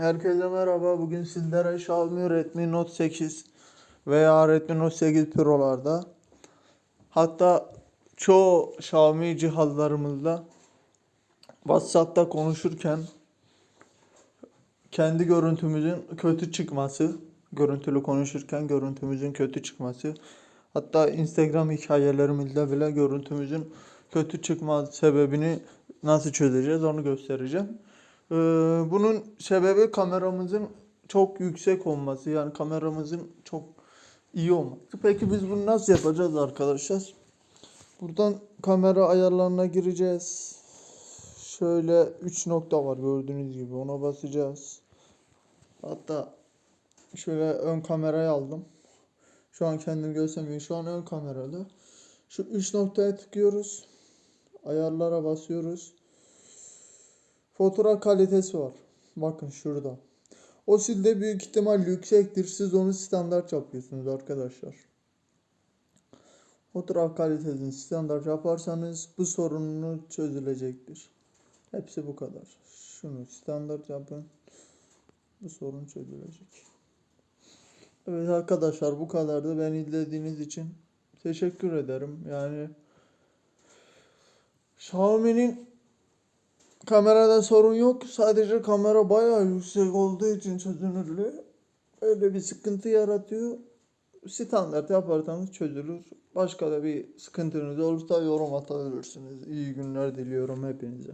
Herkese merhaba. Bugün sizlere Xiaomi Redmi Note 8 veya Redmi Note 8 Pro'larda hatta çoğu Xiaomi cihazlarımızda WhatsApp'ta konuşurken kendi görüntümüzün kötü çıkması, görüntülü konuşurken görüntümüzün kötü çıkması, hatta Instagram hikayelerimizde bile görüntümüzün kötü çıkma sebebini nasıl çözeceğiz onu göstereceğim. Ee, bunun sebebi kameramızın çok yüksek olması, yani kameramızın çok iyi olması. Peki biz bunu nasıl yapacağız arkadaşlar? Buradan kamera ayarlarına gireceğiz. Şöyle 3 nokta var gördüğünüz gibi ona basacağız. Hatta şöyle ön kamerayı aldım. Şu an kendim göstermiyorum. Şu an ön kamerada. Şu 3 noktaya tıklıyoruz. Ayarlara basıyoruz. Fotoğraf kalitesi var. Bakın şurada. O silde büyük ihtimal yüksektir. Siz onu standart yapıyorsunuz arkadaşlar. Fotoğraf kalitesini standart yaparsanız bu sorununu çözülecektir. Hepsi bu kadar. Şunu standart yapın. Bu sorun çözülecek. Evet arkadaşlar bu kadardı. Beni izlediğiniz için teşekkür ederim. Yani Xiaomi'nin kamerada sorun yok. Sadece kamera bayağı yüksek olduğu için çözünürlüğü öyle bir sıkıntı yaratıyor. Standart yaparsanız çözülür. Başka da bir sıkıntınız olursa yorum atabilirsiniz. İyi günler diliyorum hepinize.